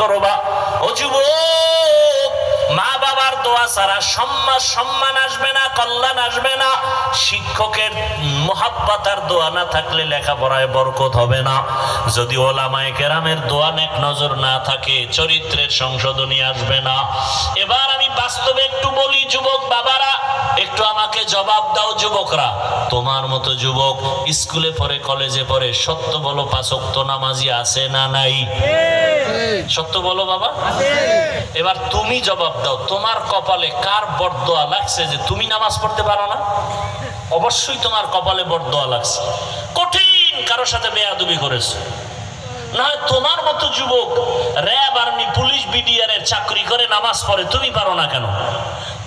করবা? যুবক মা বাবার দোয়া ছাড়া সম্মান সম্মান আসবে না, কল্যাণ আসবে না। শিক্ষকের মোহাব্বতার দোয়া না থাকলে লেখাপড়ায় বরকত হবে না। যদি ওলামায়ে কেরামের দোয়া নেক নজর না থাকে, চরিত্রের সংশোধনী আসবে না। এবার আমি বাস্তবে একটু বলি, যুবক বাবারা, একটু আমাকে জবাব দাও যুবকরা। তোমার মতো যুবক স্কুলে পড়ে, কলেজে পড়ে, সত্য বলো পাঁচক্ত নামাজি আছে না নাই? সত্য বলো বাবা। এবার তুমি জবাব দাও, তোমার কপালে কার বরদোয়া লাগছে যে তুমি নামাজ পড়তে পারো না? অবশ্যই তোমার কপালে বরদোয়া লাগছে। কঠিন কারোর সাথে বেয়াদুবি করেছ। না তোমার মতো যুবক, র্যাব, আর্মি, পুলিশ, বিডিআর চাকরি করে নামাজ পড়ে, তুমি পারো না কেন?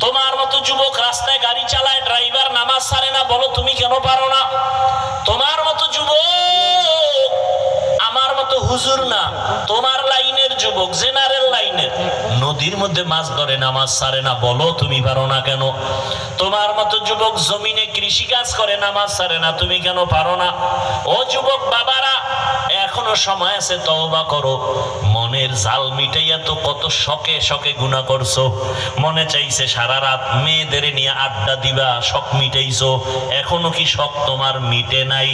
তোমার মতো যুবক রাস্তায় গাড়ি চালায়, ড্রাইভার নামাজ সারে না, বলো তুমি কেন পারো না? তোমার মতো যুবক হুজুর না, তোমার লাইনের যুবক, জেনারেল লাইনের। নদীর মধ্যে মাছ ধরে না, মাছ সারে না, বলো তুমি পারো না কেন? তোমার মতো যুবক জমিনে কৃষি কাজ করে, না মাছ সারে না, তুমি কেন পারো না? ও যুবক বাবারা এখনও সময় আছে, তওবা করো। মনের জাল মিটাইয়া তো কত শখে শখে গুণা করছ। মনে চাইছে সারা রাত মেয়েদের নিয়ে আড্ডা দিবা, শখ মিটাইছো। এখনও কি শখ তোমার মিটে নাই?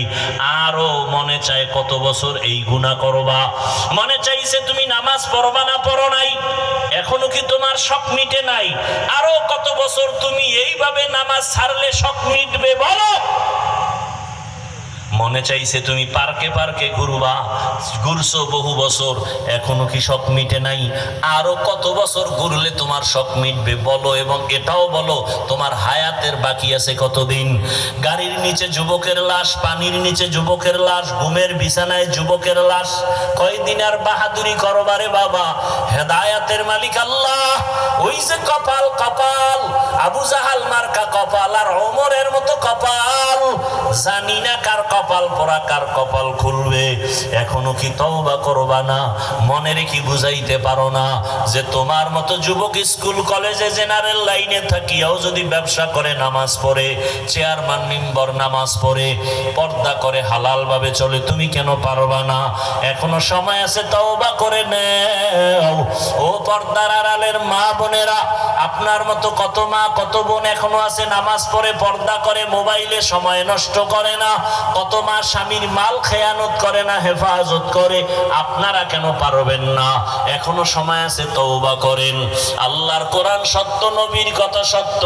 আরও মনে চায় কত বছর এই গুণা করবা। মনে চাইছে তুমি নামাজ পড়বা না পড়ো নাই? এখনও কি তোমার শখ মিটে নাই? আরও কত বছর তুমি এইভাবে নামাজ ছাড়লে শখ মিটবে, বলো? মনে চাইছে তুমি পার্কে পার্কে ঘুরবা, ঘুরছো বহু বছর, এখনও কি শখ মিটে নাই? আরও কত বছর ঘুরলে তোমার শখ মিটবে বলো এবং এটাও বলো, তোমার হায়াতের বাকি আছে কতদিন? গাড়ির নিচে যুবকের লাশ, পানির নিচে যুবকের লাশ, ঘুমের বিছানায় যুবকের লাশ, কয়দিন আর বাহাদুরি করবারে বাবা? হেদায়াতের মালিক আল্লাহ, ওই যে কপাল কপাল, আবু জাহাল মার্কা কপাল আর ওমরের মতো কপাল, জানি না কার কপাল। পরা কার কপাল খুলবে? এখনও কি তওবা করবা না? মনের কি বুঝাইতে পারো না যে তোমার মতো যুবক স্কুল, কলেজে, জেনারেল লাইনে থাকিয়াও যদি ব্যবসা করে, নামাজ পড়ে, চেয়ারম্যান, মেম্বর নামাজ পড়ে, পর্দা করে হালাল ভাবে চলে, তুমি কেন পারবা না? এখনও সময় আছে তওবা করে নেও। ও পর্দার আড়ালের মা বোনেরা আপনার মতো কত মা, কত বোন এখনও আছে, নামাজ পড়ে, পর্দা করে, মোবাইলে সময় নষ্ট করে না, কত মা স্বামীর মাল খেয়ানত করে না, হেফাজত করে, আপনারা কেন পারবেন না? এখনও সময় আছে, তওবা করেন। আল্লাহর কোরআন সত্য, নবীর কথা সত্য।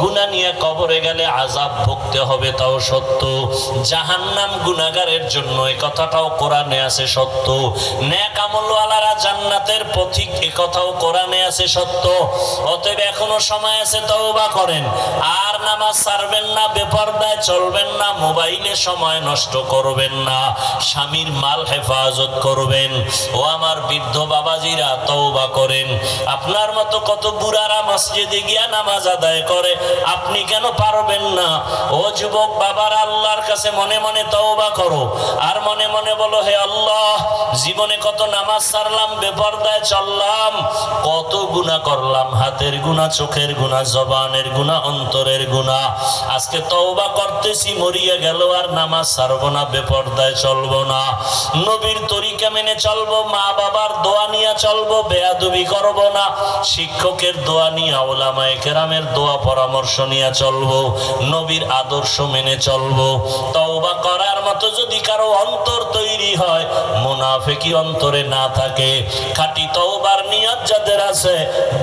গুনাহ নিয়ে কবরে গেলে আজাব ভুগতে হবে, তাও সত্য। জাহান্নাম গুনাহগারের জন্য এই কথাটাও কোরআনে আছে সত্য। নেক আমলওয়ালারা জান্নাতের পথিক, এ কথাও কোরআনে আছে সত্য। অতএব এখনও সময় আছে তওবা করেন। আর নামাজ ছাড়বেন না, বেপরদায় চলবেন না, মোবাইলে সময় নষ্ট করবেন না, স্বামীর মাল হেফাজত করবেন। ও আমার বৃদ্ধ বাবাজিরা, তওবা করেন। আপনার মতো কত বুড়ারা মসজিদে গিয়া নামাজ আদায় করে, আপনি কেন পারবেন না? ও যুবক বাবার, আল্লাহর কাছে মনে মনে তওবা করো। আর মনে মনে বলো, হে আল্লাহ, জীবনে কত নামাজ সারলাম বেপরদায় চললাম, কত গুনাহ করলাম, হাতের গুনাহ চোখের গুনাহ জবানের গুনাহ অন্তরের গুনাহ আজকে তওবা করতেছি, মরিয়া গেল আর নামাজ ছাড়বো না, বেপরদায় চলবো না। নবীর তরিকা মেনে চলবো, মা বাবার দোয়া নিয়ে চলবো, বেয়াদবি করব না। শিক্ষকের দোয়া নিয়ে, ওলামায়ে কেরামের দোয়া পরামর্শ নিয়ে চলবো, নবীর আদর্শ মেনে চলবো। করার মতো যদি কারও অন্তর তৈরি হয় মুনাফেকি অন্তরে না থাকে। খাঁটি তওবার নিয়ত যাদের আছে,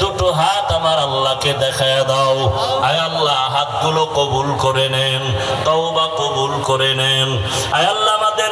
দুটো হাত আমার আল্লাহকে দেখায় দাও। আয় আল্লাহ, হাতগুলো কবুল করে নেন, তওবা কবুল করে নেন। আয় আল্লাহ, আমাদের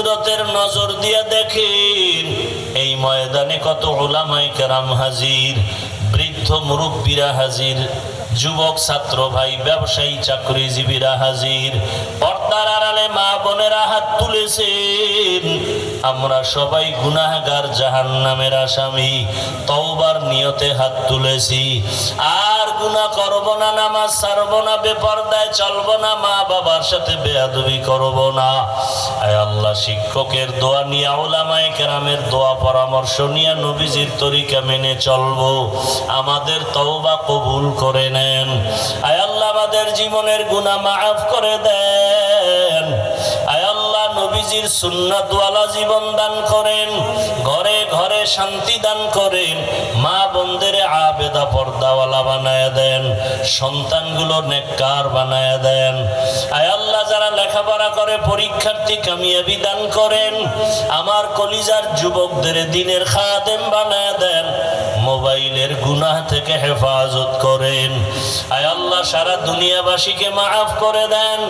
কুদরতের নজর দিয়া দেখেন। এই ময়দানে কত ওলামাই কেরাম হাজির বৃদ্ধ মুরব্বীরা হাজির। যুবক, ছাত্র, ভাই, ব্যবসায়ী, চাকরিজীবীরা হাজির। পর্দার আড়ালে মা বোনেরা হাত তুলেছেন। আমরা সবাই গুনাহগার জাহান নামের আসামি। তওবার নিয়তে হাত তুলেছি। আর গুনাহ করব না, নামাজ ছাড়ব না, বেপর্দায় চলব না, মা বাবার সাথে বেয়াদবি করব না। আয় আল্লাহ, শিক্ষকের দোয়া নিয়ে, ওলামায়ে কেরামের দোয়া পরামর্শ নিয়ে, নবীজির তরিকা মেনে চলবো। আমাদের তওবা কবুল করে নেন আয় আল্লাহ আমাদের জীবনের গুনাহ মাফ করে দেন। আয় আল্লাহ নবীজির সুন্নাতওয়ালা জীবন দান করেন, ঘরে ঘরে শান্তি দান করেন, মা বোনদের আবেদা পর্দাওয়ালা বানায় দেন, সন্তানগুলো নেককার বানায় দেন। আয় আল্লাহ যারা লেখাপড়া করে, পরীক্ষার্থী কামিয়াবি দান করেন, আমার কলিজার যুবকদের দিনের খাদেম বানায় দেন। মোবাইলের গুনাহ থেকে হেফাজত করেন। আয় আল্লাহ, সারা দুনিয়াবাসীকে মাফ করে দেন।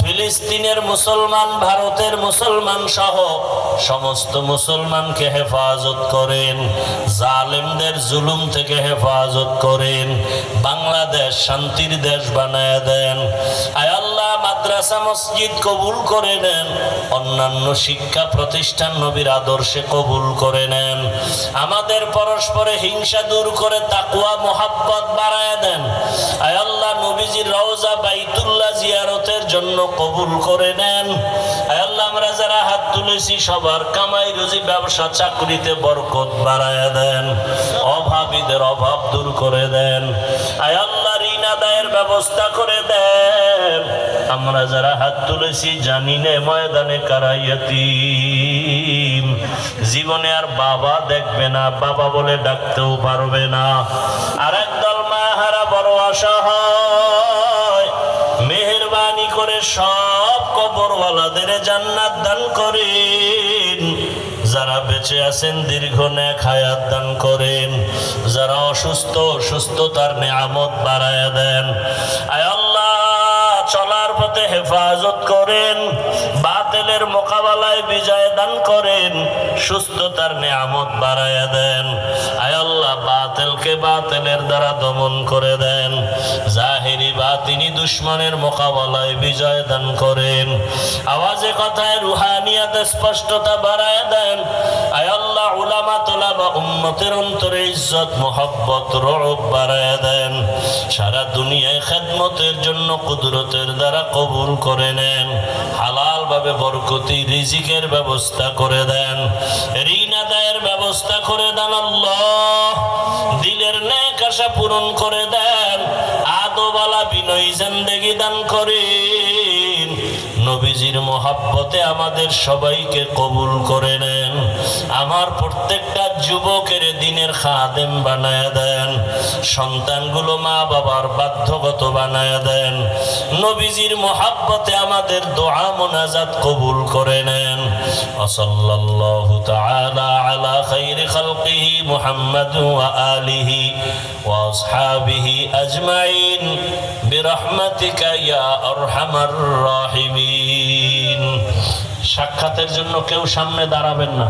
ফিলিস্তিনের মুসলমান, ভারতের মুসলমান সহ সমস্ত মুসলমানকে হেফাজত করেন। জালেমদের জুলুম থেকে হেফাজত করেন। বাংলাদেশ শান্তির দেশ বানায় দেন। আয় আল্লাহ মাদ্রাসা মসজিদ কবুল করে নেন। অন্যান্য শিক্ষা প্রতিষ্ঠান নবীর আদর্শে কবুল করে নেন। আমাদের পরস্পরে হিংসা দূর করে তাকুয়া মোহাব্বত বাড়ায় দেন। আয় আল্লাহ, নবীজির রওজা বাইতুল্লাহ জিয়ারতের জন্য কবুল করে নেন। আয় আল্লাহ, আমরা যারা হাত তুলেছি, সবার কামাই, রুজি, ব্যবসা, চাকরিতে বরকত বাড়ায় দেন। অভাবীদের অভাব দূর করে দেন। আয় আল্লাহ ঋণ আদায়ের ব্যবস্থা করে দেন। আমরা যারা হাত তুলেছি জানি নে ময়দানে কারাইয়াতি জীবনে আর বাবা দেখবে না, বাবা বলে ডাকতেও পারবে না। আর একদল মা হারা বড় অসহায়, মেহরবানি করে সব কবরওয়ালাদের জান্নাত দান করেন। যারা বেঁচে আছেন, দীর্ঘ ন্যাক হায়াত দান করেন। যারা অসুস্থ, সুস্থতার নেয়ামত বাড়ায় দেন। আয় আল্লাহ, চলার পথে হেফাজত করেন। বাতিলের মোকাবেলায় বিজয় দান করেন, সুস্থতার নেয়ামত বাড়ায় দেন। আয় আল্লাহ, বাতিলকে বাতিলের দ্বারা দমন করে দেন। জাহেরি বাতিনি দুশ্মনের মোকাবেলায় বিজয় দান করেন। আওয়াজে কথায় রুহানিয়াতে স্পষ্টতা বাড়ায় দেন। আয় আল্লাহ, উলামা তোলাবা উম্মতের অন্তরে ইজ্জত, মোহব্বত, রব বাড়ায় দেন। সারা দুনিয়ায় খেদমতের জন্য কুদরতের দ্বারা কবুল করে নেন। হালাল ভাবে বরকতি রিজিকের ব্যবস্থা করে দেন। ঋণ আদায়ের ব্যবস্থা করে দেন দিলের ন্যাক আশা পূরণ করে দেন। আদোবালা বিনয় জিন্দেগি দান করেন নবীজির মোহাব্বতে আমাদের সবাইকে কবুল করে নেন। আমার প্রত্যেকটা যুবকের দিনের খাদেম বানায় দেন। সন্তানগুলো মা বাবার বাধ্যগত বানায় দেন। নবীজির মোহাব্বতে আমাদের দোয়া মোনাজাত কবুল করে নেন। ওসল্লাল্লাহু আলা খাইরি খালকিহি মুহাম্মাদ আলিহি ওয়া আজমাইন। বিরহমাতিকা ইয়া আরহামার রাহিমিন। সাক্ষাতের জন্য কেউ সামনে দাঁড়াবেন না।